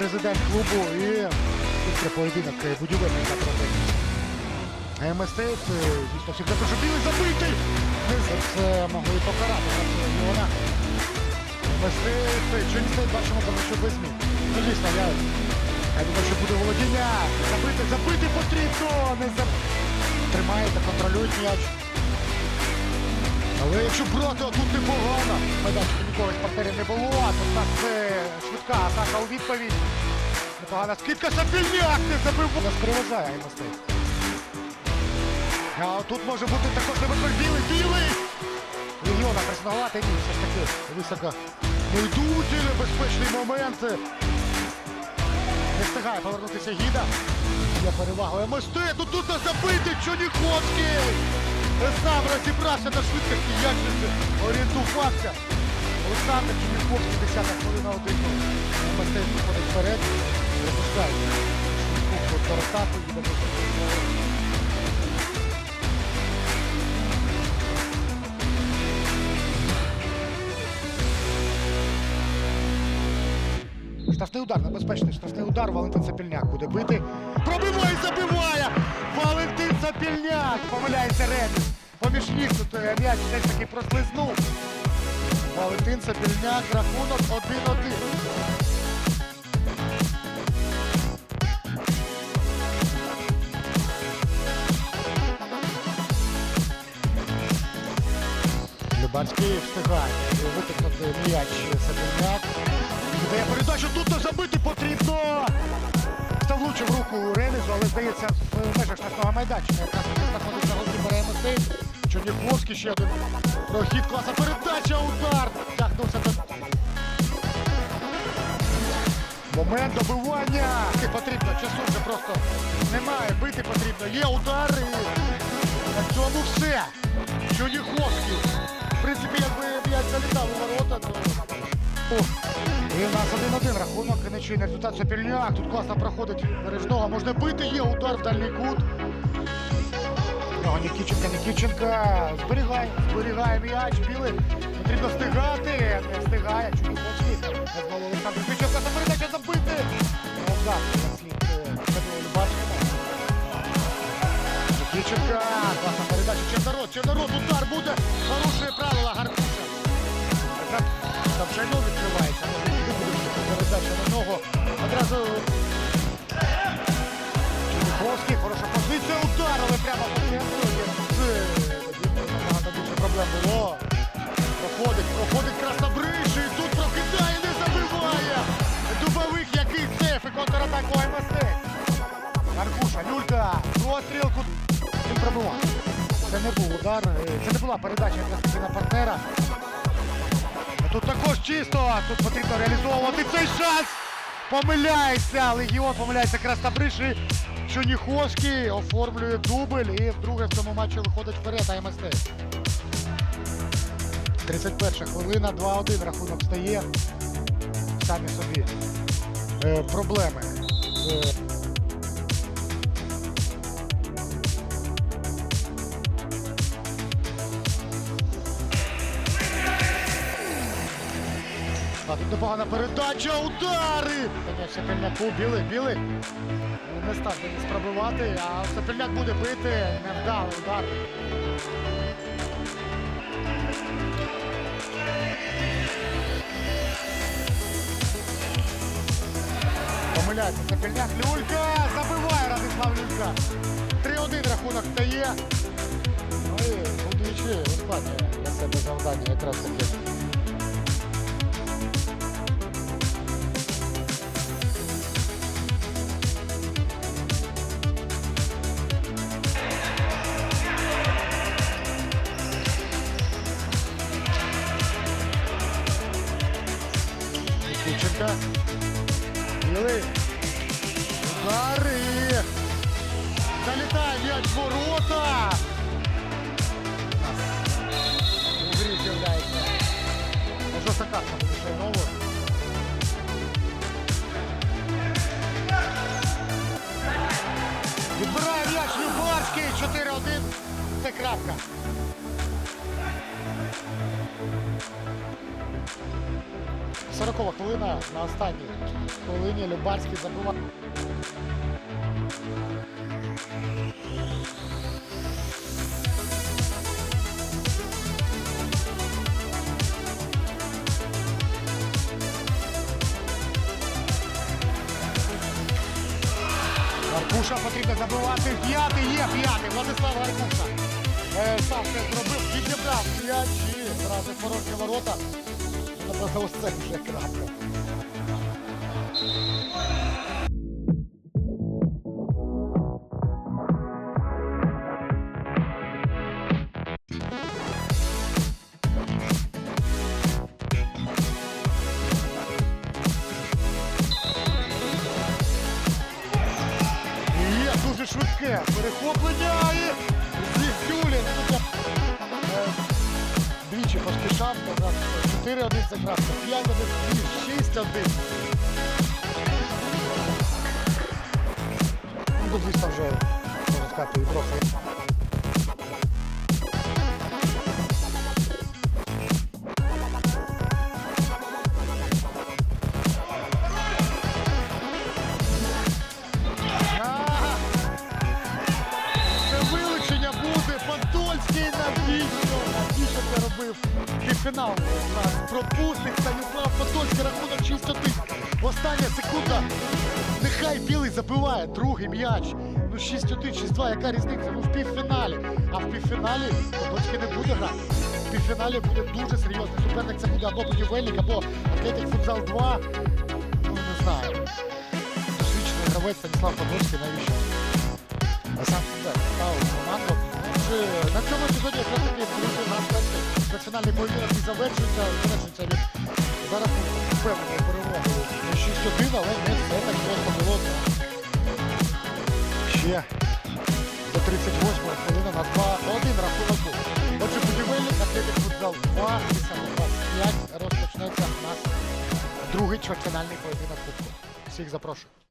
президент клубу і після поєдинок е, будівельника проти МСТ. Дійсно, всіх дуже білий забитий. Це могли покарати Леона. МСТ, Ченстей бачимо, тому що без. Ну, дійсно, я, я думаю, що буде володіння. Забити, забити потрібно. Не заб... Тримаєте, контролюють м'яч. Але якщо брати, тут непогано. Майданчику ніколи партнерів не було, а тут нас це швидка атака у відповідь. Непогана скидка, Сапільняк не забив. Нас переважає мистець. А тут може бути також небезпек білий, білий! Легіона преснувати, ні, все ж таки високо не йдуть небезпечні моменти. Не встигає повернутися гіда. Є перевагою МСТ, тут тут забити Чоніховський! Сам розібрався на швидкості, як же орієнтувався. Олександр Чоніховський, 10 хвилина один. МСТ виходить вперед, пропускає. Швидку перестати, їде до Штрафний удар, небезпечний штрафний удар. Валентин Сапільняк буде бити. Пробиває, забиває! Валентин Сапільняк! Помиляється Реміс. Поміж ніг е, м'яч ж таки прослизнув. Валентин Сапільняк, рахунок 1-1. Любарський встигає витикнути м'яч Сапільняк. Де передачу тут забити потрібно. Та влучив руку Ремізу, але здається в межах штрафного майданчика. Якраз знаходиться голкіпер МСТ. Чорніковський ще один прохід класа. Передача, удар. Тягнувся до Момент добивання. І Потрібно, часу вже просто немає. Бити потрібно. Є удар і на цьому все. Чорніховський. В принципі, якби м'яч залітав у ворота, то. І у нас 1-1 рахунок, нічийний результат Сапільняк. Тут класно проходить бережного. Можна бити, є удар в дальній кут. Нього Нікіченка, Нікіченка. Зберігає, зберігає м'яч. Білий. Потрібно встигати. Не встигає. Чудовський. Не знову Олександр Нікіченка. Та передача забити. Любашкина. Нікіченка. Класна передача. Чемнород. Чемнород. Удар буде. Порушує правила Гаркуша. Там Шайно відкривається. Передача на ногу. Одразу було. Проходить, проходить Краснобриш і тут прокидає, не забиває. Дубовик, який сейф і контратаку МСТ. Маркуша, люлька, розстріл, кут. Він пробивав. Це не був удар, е, це не була передача на партнера. Тут також чисто, тут потрібно реалізовувати цей шанс. Помиляється Легіон, помиляється Краснобриш і Чоніховський оформлює дубль і вдруге в цьому матчі виходить вперед АМСТ. 31 хвилина, 2-1 рахунок стає. Самі собі е, проблеми. Е, А тут непогана передача, удари! Сапельняку, білий, білий. Не став Деніс пробивати, а Сапельняк буде бити, невдалий удар. Помиляється Сапельняк, Люлька, забиває Радислав Люлька. 3-1 рахунок стає. Ну і будуючи, ускладнює для себе завдання якраз таки. Удари. Залітає м'яч в ворота. У грі з'являється. Жорстка карта буде Шайнову. Відбирає м'яч Любарський. 4-1. Це крапка. 40 хвилина на останній хвилині Любарський забиває. Гаркуша потрібно забивати. П'ятий є п'ятий. Владислав Гаркуша. Е, це зробив, відібрав м'яч і зразу порожні ворота. Напевно, це вже крапка. Поспішав, якраз 4-1 це красно, 5-1, 6-1. Ну, тут, звісно, вже можна трохи. Це вилучення буде. Подольський навіщо? Навіщо це робив? Півфінал у нас пропустить Станіслав Подольський, рахунок 6-1. Остання секунда. Нехай білий забиває другий м'яч. Ну 6-1, 6-2, яка різниця? Ну в півфіналі. А в півфіналі Подольський не буде грати. В півфіналі буде дуже серйозний суперник. Це буде або будівельник, або Атлетик Футзал 2. Ну не знаю. Досвідчений гравець Станіслав Подольський, навіщо? А сам себе ставив команду. На цьому епізоді якраз завершується, завершується від зараз ми впевнений перемогою 6-1, але не все так просто було. Ще до 38 хвилини на 2-1 рахунок був. Отже, будівельник Атлетик футзал 2 і саме 25 розпочнеться у нас другий чвертьфінальний поєдинок Кубку. Всіх запрошую.